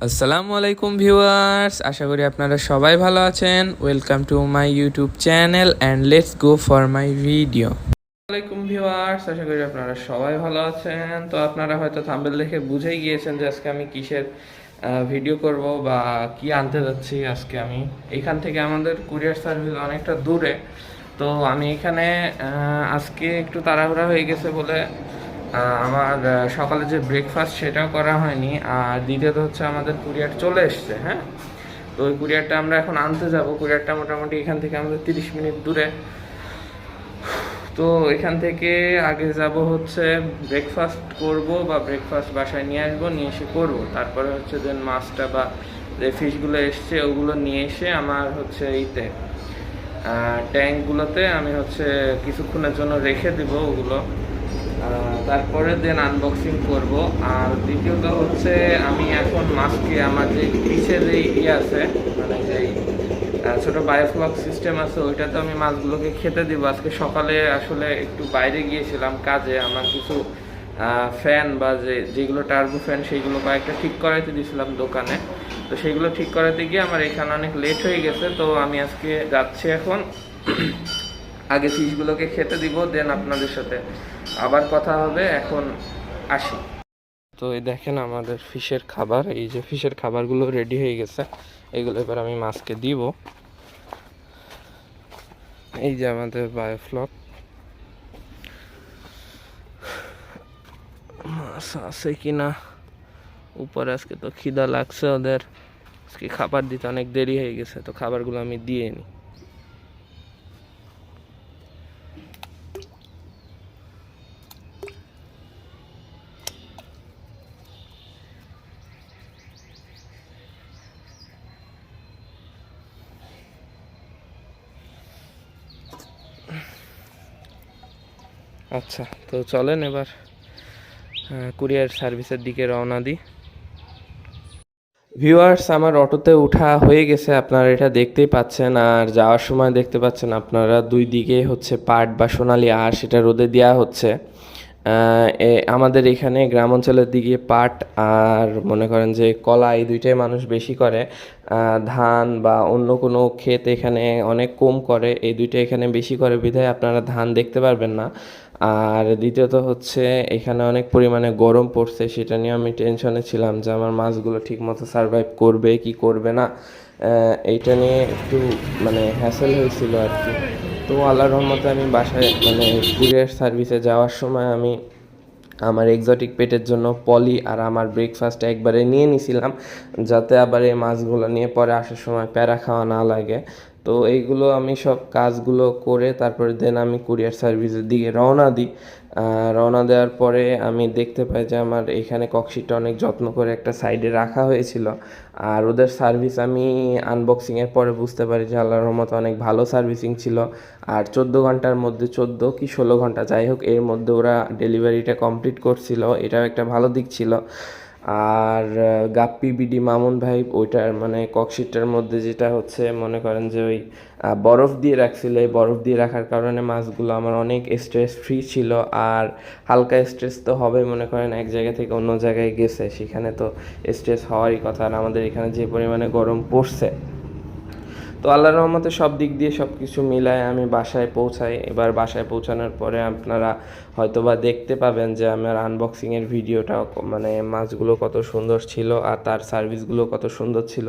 আসসালামু আলাইকুম ভিউয়ার্স, আশা করি আপনারা সবাই ভালো আছেন। Welcome to my YouTube channel and let's go for my video আসসালামাইকুম ভিউয়ার্স, আশা করি আপনারা সবাই ভালো আছেন। তো আপনারা হয়তো থাম্বেল দেখে বুঝেই গিয়েছেন যে আজকে আমি কিসের ভিডিও করব বা কি আনতে যাচ্ছি আজকে আমি। এখান থেকে আমাদের কুরিয়ার সার্ভিস অনেকটা দূরে। তো আমি এখানে আজকে একটু তাড়াহুড়া হয়ে গেছে বলে আমার সকালে যে ব্রেকফাস্ট সেটাও করা হয়নি, আর দ্বিতীয়ত হচ্ছে আমাদের কুরিয়ার চলে এসছে হ্যাঁ? তো ওই কুরিয়ারটা আমরা এখন আনতে যাব। কুরিয়ারটা মোটামুটি এখান থেকে আমাদের তিরিশ মিনিট দূরে। তো এখান থেকে আগে যাব হচ্ছে ব্রেকফাস্ট করব বা ব্রেকফাস্ট বাসায় নিয়ে আসব, নিয়ে এসে করব। তারপরে হচ্ছে দেন মাছটা বা যে ফিশগুলো এসছে, ওগুলো নিয়ে এসে আমার হচ্ছে এইতে ট্যাঙ্কগুলোতে আমি হচ্ছে কিছুক্ষণের জন্য রেখে দিব ওগুলো। তারপরে দেন আনবক্সিং করব। আর দ্বিতীয়ত হচ্ছে আমি এখন মাছকে আমার যে পিছে যে ইয়ে আছে মানে যেই ছোট বায়োফ্লক সিস্টেম আছে ওইটা তো আমি মাছগুলোকে খেতে দিব। আজকে সকালে আসলে একটু বাইরে গিয়েছিলাম কাজে, আমার কিছু ফ্যান বা যে, যেগুলো টার্বো ফ্যান সেইগুলো কয়েকটা ঠিক করাইতে দিয়েছিলাম দোকানে। তো সেইগুলো ঠিক করাতে গিয়ে আমার এখানে অনেক লেট হয়ে গেছে, তো আমি আজকে যাচ্ছি এখন। আগে ফিশগুলোকে খেতে দিব দেন আপনাদের সাথে। আবার কথা হবে, এখন আসি। তো এই দেখেন আমাদের ফিশের খাবার, এই যে ফিশের খাবারগুলো রেডি হয়ে গেছে, এগুলো এবার আমি মাছকে দিব। এই যে আমাদের বায়োফ্লক মাছ আছে কিনা? উপরে আজকে তো খিদা লাগছে ওদের। আজকে খাবার দিতে অনেক দেরি হয়ে গেছে, তো খাবারগুলো আমি দিয়ে নিই আচ্ছা তো চলেন এবার কুরিয়ার সার্ভিসের দিকে রওনা দিই। ভিউয়ার্স, আমার অটোতে উঠা হয়ে গেছে, আপনারা এটা দেখতেই পাচ্ছেন, আর যাওয়ার সময় দেখতে পাচ্ছেন আপনারা দুই দিকে হচ্ছে পাট বা সোনালি আর সেটা রোদে দেওয়া হচ্ছে। আমাদের এখানে গ্রাম অঞ্চলের দিকে পাট আর মনে করেন যে কলা, এই দুইটাই মানুষ বেশি করে। ধান বা অন্য কোনো ক্ষেত এখানে অনেক কম করে, এই দুইটা এখানে বেশি করে, বিধায় আপনারা ধান দেখতে পারবেন না। আর দ্বিতীয়ত হচ্ছে, এখানে অনেক পরিমাণে গরম পড়ছে, সেটা নিয়ে আমি টেনশনে ছিলাম যে আমার মাছগুলো ঠিকমতো সারভাইভ করবে কি করবে না। এইটা নিয়ে একটু মানে হ্যাসেল হয়েছিল আর কি। তো আল্লাহ রহমতে আমি বাসায় মানে কুরিয়ার সার্ভিসে যাওয়ার সময় আমি আমার এক্সটিক পেটের জন্য পলি আর আমার ব্রেকফাস্ট একবারে নিয়ে নিছিলাম, যাতে আবার এই মাছগুলো নিয়ে পরে আসার সময় প্যারা খাওয়া না লাগে। তো এইগুলো আমি সব কাজগুলো করে তারপরে দেন আমি কুরিয়ার সার্ভিসের দিকে রওনা দিই। রওনা দেওয়ার পরে আমি দেখতে পাই যে আমার এখানে ককশিটটা অনেক যত্ন করে একটা সাইডে রাখা হয়েছিল। আর ওদের সার্ভিস আমি আনবক্সিংয়ের পরে বুঝতে পারি যে আল্লাহর রহমতে অনেক ভালো সার্ভিসিং ছিল। আর চোদ্দ ঘণ্টার মধ্যে, চোদ্দ কি ষোলো ঘণ্টা, যাই হোক, এর মধ্যে ওরা ডেলিভারিটা কমপ্লিট করছিল। এটাও একটা ভালো দিক ছিল। আর গাপ্পি, বিডি, মামুন ভাই, ওইটার মানে ককশিটটার মধ্যে যেটা হচ্ছে, মনে করেন যে ওই বরফ দিয়ে রাখছিল। এই বরফ দিয়ে রাখার কারণে মাছগুলো আমার অনেক স্ট্রেস ফ্রি ছিল। আর হালকা স্ট্রেস তো হবে মনে করেন, এক জায়গা থেকে অন্য জায়গায় গেছে। সেখানে তো স্ট্রেস হওয়ারই কথা। আর আমাদের এখানে যে পরিমাণে গরম পড়ছে তো আল্লাহর রহমতে সব দিক দিয়ে সব কিছু মিলায়, আমি বাসায় পৌঁছাই। এবার বাসায় পৌঁছানোর পরে আপনারা হয়তোবা দেখতে পাবেন যে আমার আনবক্সিংয়ের ভিডিওটা মানে মাছগুলো কত সুন্দর ছিল আর তার সার্ভিসগুলো কত সুন্দর ছিল।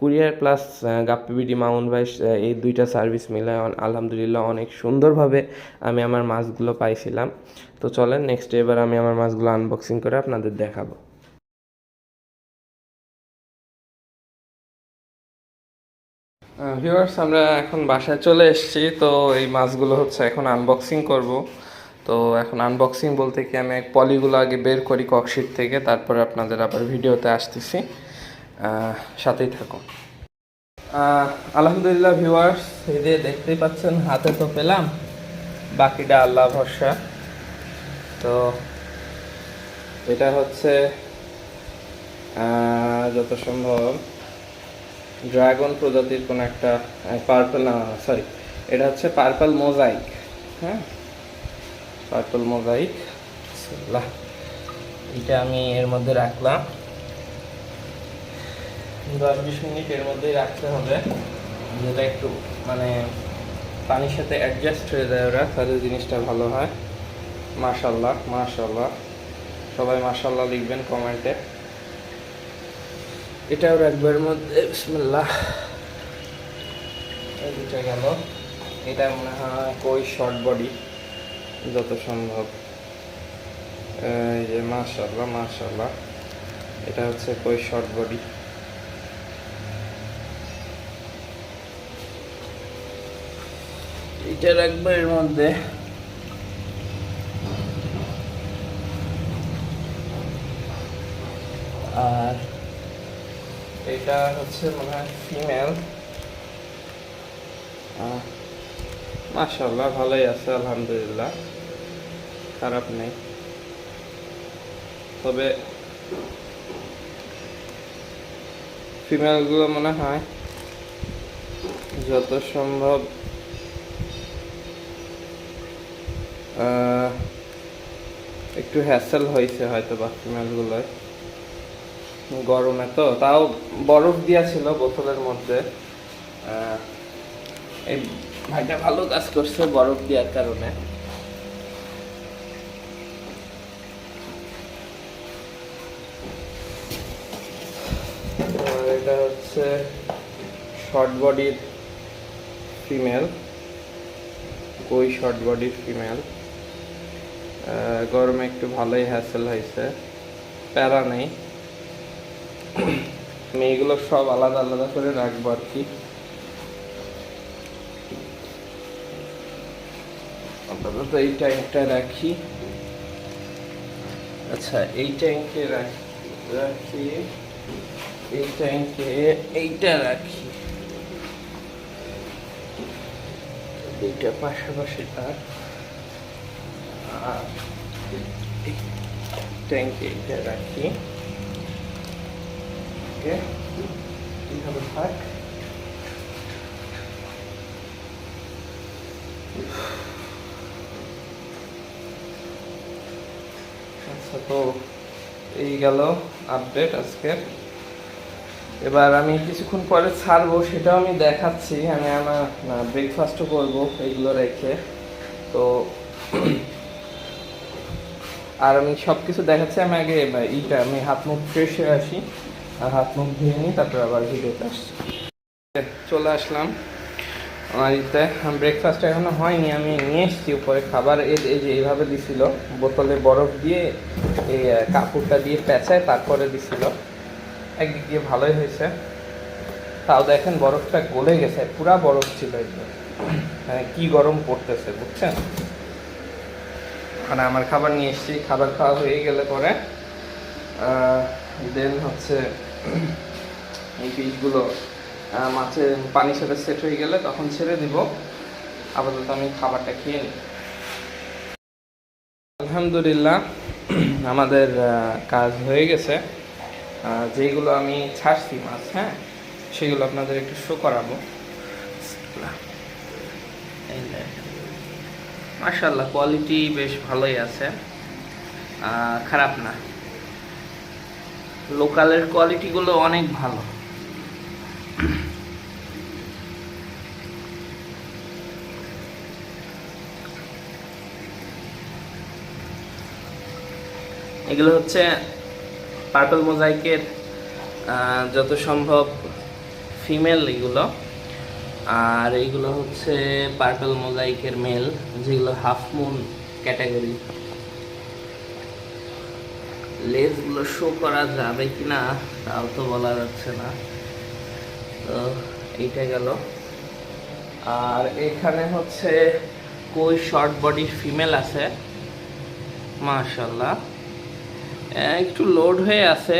কুরিয়ার প্লাস গাপ্পিবিডি মাউন্ট ভাই এই দুইটা সার্ভিস মিলায়। আলহামদুলিল্লাহ অনেক সুন্দরভাবে আমি আমার মাছগুলো পাইছিলাম। তো চলেন নেক্সট এবার আমি আমার মাছগুলো আনবক্সিং করে আপনাদের দেখাবো। ভিউয়ার্স আমরা এখন বাসায় চলে এসেছি। তো এই মাছগুলো হচ্ছে এখন আনবক্সিং করব। তো এখন আনবক্সিং বলতে কি, আমি এক পলিগুলো আগে বের করি ককশিট থেকে, তারপরে আপনাদের আবার ভিডিওতে আসতেছি। সাথেই থাকুন। আলহামদুলিল্লাহ ভিউয়ার্স এই যে দেখতেই পাচ্ছেন, হাতে তো পেলাম, বাকিটা আল্লাহ ভরসা। তো এটা হচ্ছে যত সম্ভব ড্রাগন প্রজাতির কোনো একটা পার্পল না সরি এটা হচ্ছে পার্পল মোজাইক হ্যাঁ? পার্পল মোজাইক এটা আমি এর মধ্যে রাখলাম। দশ বিশ মিনিট এর মধ্যেই রাখতে হবে। যেটা একটু মানে পানির সাথে অ্যাডজাস্ট হয়ে যায় ওরা, তাহলে জিনিসটা ভালো হয়। মাশাল্লাহ মাশাল্লাহ। সবাই মাশাল্লাহ লিখবেন কমেন্টে। এটাও রাখবার মধ্যে, বিসমিল্লাহ। দুটা গেল। এটা মনে হয় কই শর্ট বডি যত সম্ভব। এই যে মাশাল্লাহ মাশাল্লাহ এটা হচ্ছে কই শর্ট বডি এটা রাখব এর মধ্যে। আর এটা হচ্ছে মনে হয় ফিমেল মাশাল্লাহ ভালোই আছে, আলহামদুলিল্লাহ। খারাপ নেই। তবে ফিমেলগুলো মনে হয় যত সম্ভব একটু হ্যাসেল হয়েছে হয়তো বা ফিমেলগুলোয় গরমে তো, তাও বরফ দিয়া ছিল বোতলের মধ্যে। এই ভাইটা ভালো কাজ করছে বরফ দেওয়ার কারণে। এটা হচ্ছে শর্ট বডির ফিমেল কই শর্ট বডির ফিমেল গরমে একটু ভালোই হ্যাসেল হয়েছে। প্যারা নেই। আমি এগুলো সব আলাদা আলাদা করে রাখব আর কি। আপাতত এই ট্যাঙ্কটা রাখি। আচ্ছা এই ট্যাঙ্কে রাখি এই ট্যাঙ্কে এইটা রাখি। এইটা পাশাপাশি তার ট্যাঙ্কে এইটা রাখি। ওকে এইভাবে থাক আচ্ছা তো এই গেল আপডেট আজকের। এবার আমি কিছুক্ষণ পরে ছাড়বো, সেটাও আমি দেখাচ্ছি। আমি আমার ব্রেকফাস্টও করব এগুলো রেখে। তো আর আমি সব কিছু দেখাচ্ছি। আমি আগে ইটা আমি হাত মুখ ফ্রেশ হয়ে আসি। হাত মুখ ধুয়ে নিই তারপর আবার ভিডিওতে আসছি। চলে আসলাম আমার ইতে ব্রেকফাস্ট এখনও হয়নি, আমি নিয়ে এসেছি উপরে খাবার। এই যে এইভাবে দিছিল, বোতলে বরফ দিয়ে এই কাপড়টা দিয়ে পেঁচায় তারপরে দিছিল। একদিক দিয়ে ভালোই হয়েছে। তাও দেখেন বরফটা গলে গেছে, পুরা বরফ ছিল মানে কি গরম পড়তেছে, বুঝছেন? মানে আমার খাবার নিয়ে এসেছি, খাবার খাওয়া হয়ে গেলে পরে দেন হচ্ছে এই পিসগুলো মাছের পানির সাথে সেট হয়ে গেলে তখন ছেড়ে দিব। আপাতত আমি খাবারটা খেয়ে নিই। আলহামদুলিল্লাহ, আমাদের কাজ হয়ে গেছে। যেগুলো আমি ছাড়ছি মাছ হ্যাঁ সেগুলো আপনাদের একটু শো করাবো। মার্শাল্লাহ কোয়ালিটি বেশ ভালোই আছে। খারাপ না। লোকালের কোয়ালিটিগুলো অনেক ভালো। এগুলো হচ্ছে পার্পল মোজাইকের যত সম্ভব ফিমেল এগুলো। আর এইগুলো হচ্ছে পার্পল মোজাইকের মেল যেগুলো হাফ মুন ক্যাটাগরি লেজগুলো শো করা যাবে কি না তাও তো বলা যাচ্ছে না। তো এইটা গেল। আর এখানে হচ্ছে কই শর্ট বডির ফিমেল আছে? মাশাল্লাহ একটু লোড হয়ে আছে।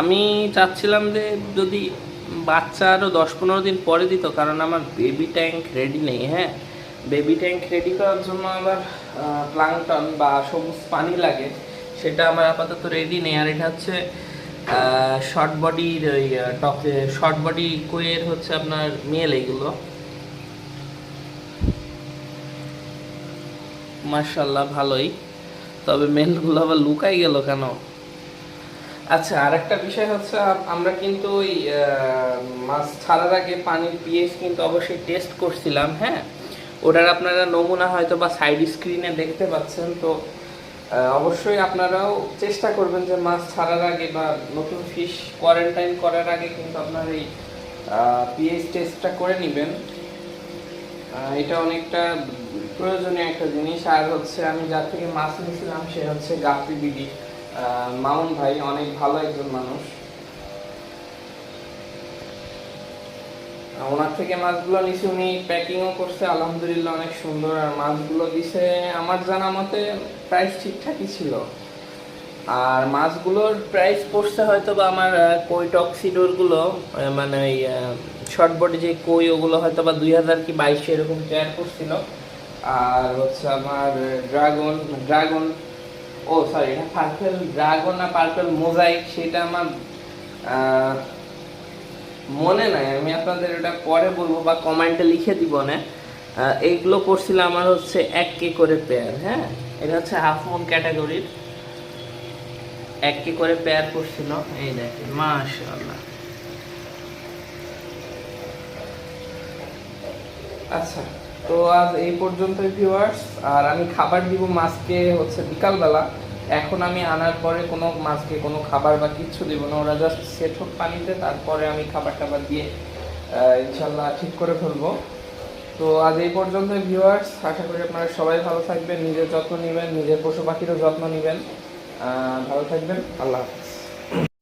আমি চাচ্ছিলাম যে যদি বাচ্চা আরও দশ পনেরো দিন পরে দিত, কারণ আমার বেবি ট্যাঙ্ক রেডি নেই হ্যাঁ? বেবি ট্যাঙ্ক রেডি করার জন্য আবার প্লাংটন বা সবুজ পানি লাগে। সেটা আমার আপাতত রেডি নেই, আর এটা হচ্ছে শর্ট বডির ওই টপে শর্ট বডি কোয়ের হচ্ছে আপনার মেল এগুলো। মার্শাল্লাহ ভালোই। তবে মেলগুলো আবার লুকাই গেল কেন? আচ্ছা আর একটা বিষয় হচ্ছে আমরা কিন্তু ওই মাছ ছাড়ার আগে পানির পিএইচ কিন্তু অবশ্যই টেস্ট করছিলাম হ্যাঁ? ওটার আপনারা নমুনা হয়তো বা সাইড স্ক্রিনে দেখতে পাচ্ছেন, তো অবশ্যই আপনারাও চেষ্টা করবেন যে মাছ ছাড়ার আগে বা নতুন ফিশ কোয়ারেন্টাইন করার আগে কিন্তু আপনার এই পিএইচ টেস্টটা করে নেবেন। এটা অনেকটা প্রয়োজনীয় একটা জিনিস। আর হচ্ছে আমি যার থেকে মাছ নিয়েছিলাম, সে হচ্ছে গাপ্পি বিডি মামুন ভাই, অনেক ভালো একজন মানুষ। ওনার থেকে মাছগুলো নিছি, উনি প্যাকিংও করছে, আলহামদুলিল্লাহ অনেক সুন্দর। আর মাছগুলো দিছে, আমার জানা মতে প্রাইস ঠিকঠাকই ছিল। আর মাছগুলোর প্রাইস পড়ছে হয়তো বা আমার কই টক্সিডোরগুলো মানে ওই শর্ট বডি যে কই, ওগুলো হয়তো বা দুই হাজার কি বাইশে এরকম পেয়ার করছিল। আর হচ্ছে আমার ড্রাগন ড্রাগন ও সরি এটা পার্পেল ড্রাগন না পার্পেল মোজাইক সেটা আমার মনে নাই, আমি আপনাদের এটা পরে বলব বা কমেন্টে লিখে দিব না। এইগুলো পড়ছিল আমার হচ্ছে এক কে করে পেয়ার হ্যাঁ? এটা হচ্ছে হাফ মুন ক্যাটাগরির এক কে করে পেয়ার করছিল, এই দেখেন, মাশাআল্লাহ। আচ্ছা তো আজ এই পর্যন্তই ভিউয়ার্স আর আমি খাবার দিব মাছকে হচ্ছে বিকালবেলা। এখন আমি আনার পরে কোনো মাছকে কোনো খাবার বা কিচ্ছু দিব না। ওরা জাস্ট সেট হোক পানিতে, তারপরে আমি খাবার টাবার দিয়ে ইনশাল্লাহ ঠিক করে ফেলব। তো আজ এই পর্যন্তই ভিউয়ার্স আশা করি আপনারা সবাই ভালো থাকবেন, নিজের যত্ন নেবেন, নিজের পশু পাখিরও যত্ন নেবেন। ভালো থাকবেন। আল্লাহ হাফিজ।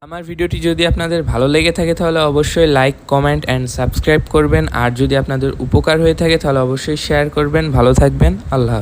আমার ভিডিওটি যদি আপনাদের ভালো লেগে থাকে, তাহলে অবশ্যই লাইক কমেন্ট অ্যান্ড সাবস্ক্রাইব করবেন। আর যদি আপনাদের উপকার হয়ে থাকে, তাহলে অবশ্যই শেয়ার করবেন। ভালো থাকবেন। আল্লাহ